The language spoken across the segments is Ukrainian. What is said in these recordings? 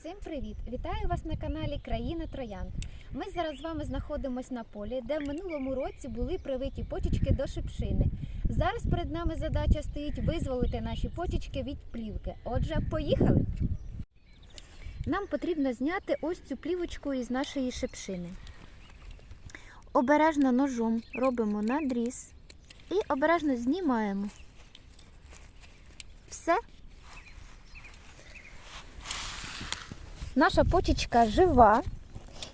Всім привіт! Вітаю вас на каналі Країна Троянд. Ми зараз з вами знаходимося на полі, де в минулому році були привиті почечки до шипшини. Зараз перед нами задача стоїть визволити наші почечки від плівки. Отже, поїхали! Нам потрібно зняти ось цю плівочку із нашої шипшини. Обережно ножом робимо надріз і обережно знімаємо. Все. Наша почечка жива,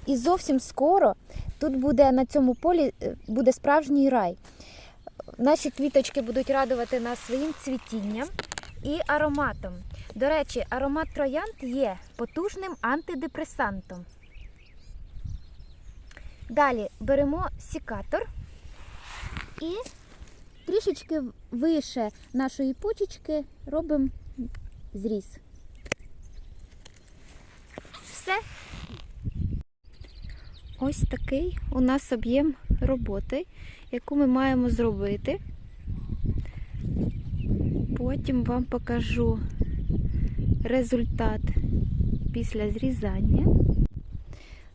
і зовсім скоро тут буде на цьому полі е, буде справжній рай. Наші квіточки будуть радувати нас своїм цвітінням і ароматом. До речі, аромат троянд є потужним антидепресантом. Далі беремо сікатор і трішечки вище нашої почечки робимо зріз. Все. Ось такий у нас об'єм роботи, яку ми маємо зробити. Потім вам покажу результат після зрізання.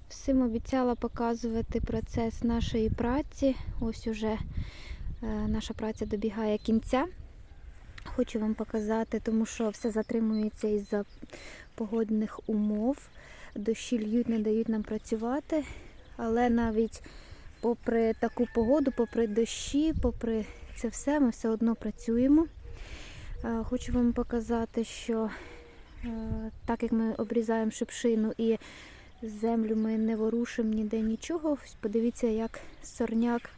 Всім обіцяла показувати процес нашої праці. Ось уже е, наша праця добігає кінця. Хочу вам показати, тому що все затримується із-за погодних умов. Дощі льють, не дають нам працювати. Але навіть попри таку погоду, попри дощі, попри це все, ми все одно працюємо. Е, Хочу вам показати, що е, так як ми обрізаємо шипшину і землю ми не ворушимо ніде нічого. Подивіться, як сорняк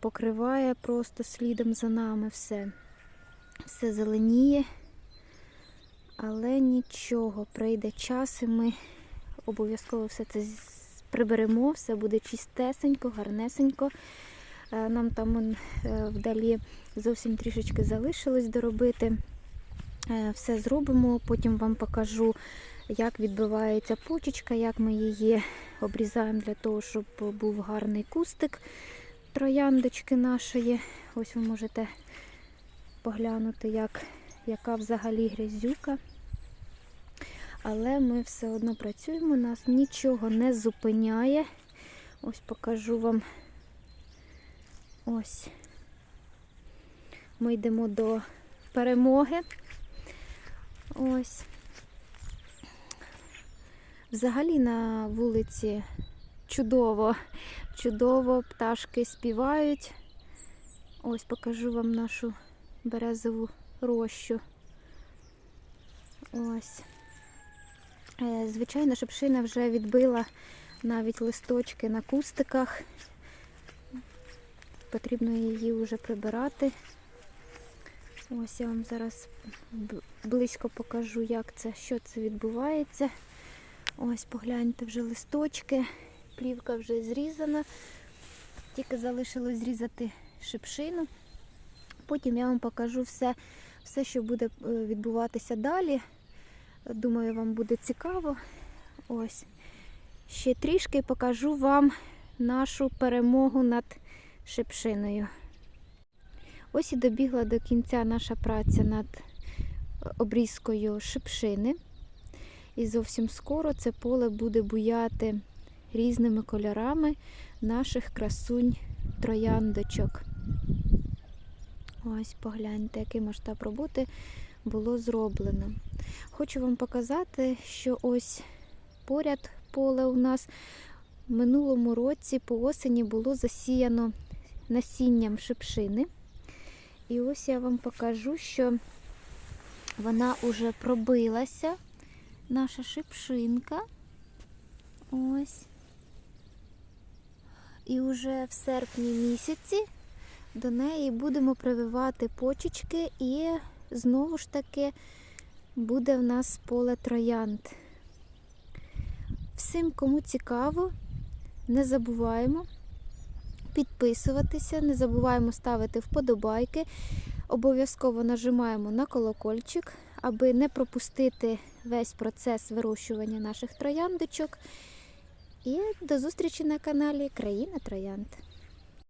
покриває просто слідом за нами все. Все зеленіє, але нічого, прийде час, і ми обов'язково все це приберемо, все буде чистесенько, гарнесенько. Е, Нам там е, вдалі зовсім трішечки залишилось доробити. Е, Все зробимо, потім вам покажу, як відбивається почечка, як ми її обрізаємо для того, щоб був гарний кустик трояндочки нашої. Ось ви можете поглянути, як, яка взагалі грязюка. Але ми все одно працюємо, нас нічого не зупиняє. Ось покажу вам. Ось. Ми йдемо до перемоги. Ось. Взагалі на вулиці чудово, чудово, пташки співають. Ось покажу вам нашу березову рощу. Ось. Е, Звичайно, шипшина вже відбила навіть листочки на кустиках. Потрібно її вже прибирати. Ось я вам зараз близько покажу, як це, що це відбувається. Ось погляньте вже листочки, плівка вже зрізана. Тільки залишилось зрізати шипшину. Потім я вам покажу все, все що буде е, відбуватися далі. Думаю, вам буде цікаво. Ось. Ще трішки покажу вам нашу перемогу над шипшиною. Ось і добігла до кінця наша праця над обрізкою шипшини. І зовсім скоро це поле буде буяти різними кольорами наших красунь трояндочок. Ось погляньте, який масштаб роботи було зроблено. Хочу вам показати, що ось поряд поле у нас в минулому році по осені було засіяно насінням шипшини. І ось я вам покажу, що вона вже пробилася, наша шипшинка. Ось. І вже в серпні місяці до неї будемо прививати почечки і знову ж таки буде в нас поле троянд. Всім, кому цікаво, не забуваємо підписуватися, не забуваємо ставити вподобайки. Обов'язково нажимаємо на колокольчик, аби не пропустити весь процес вирощування наших трояндочок. І до зустрічі на каналі Країна Троянд.